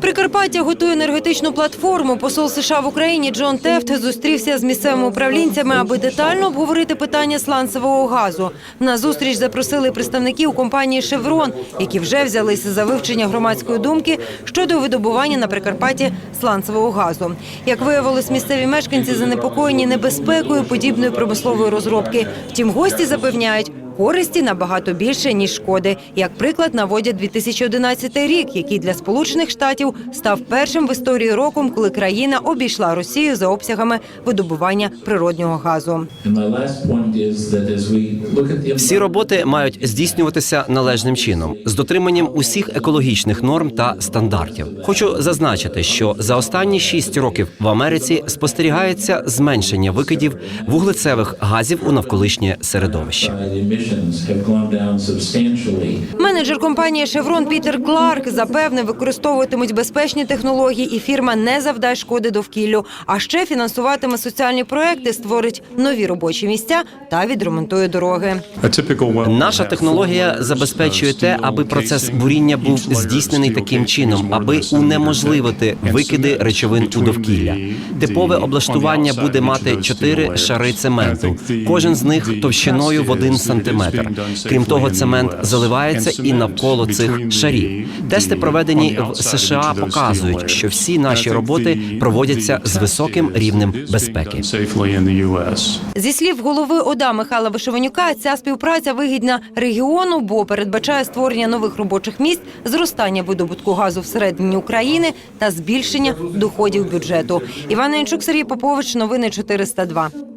Прикарпаття готує енергетичну платформу. Посол США в Україні Джон Тефт зустрівся з місцевими управлінцями, аби детально обговорити питання сланцевого газу. На зустріч запросили представників компанії Шеврон, які вже взялися за вивчення громадської думки щодо видобування на Прикарпатті сланцевого газу. Як виявилось, місцеві мешканці занепокоєні небезпекою подібної промислової розробки. Втім, гості запевняють. Користі набагато більше ніж шкоди. Як приклад наводять 2011 рік, який для Сполучених Штатів став першим в історії роком, коли країна обійшла Росію за обсягами видобування природнього газу. Всі роботи мають здійснюватися належним чином з дотриманням усіх екологічних норм та стандартів. Хочу зазначити, що за останні шість років в Америці спостерігається зменшення викидів вуглецевих газів у навколишнє середовище. The emissions have gone down substantially. Менеджер компанії Шеврон Пітер Кларк запевнив, використовуватимуть безпечні технології, і фірма не завдасть шкоди довкіллю. А ще фінансуватиме соціальні проекти, створить нові робочі місця та відремонтує дороги. Наша технологія забезпечує те, аби процес буріння був здійснений таким чином, аби унеможливити викиди речовин у довкілля. Типове облаштування буде мати чотири шари цементу, кожен з них товщиною в один сантиметр. Крім того, цемент заливається і навколо цих шарів. Тести, проведені в США, показують, що всі наші роботи проводяться з високим рівнем безпеки. Зі слів голови ОДА Михайла Вишиванюка, ця співпраця вигідна регіону, бо передбачає створення нових робочих місць, зростання видобутку газу всередині України та збільшення доходів бюджету. Іван Янчук, Сергій Попович, новини 402.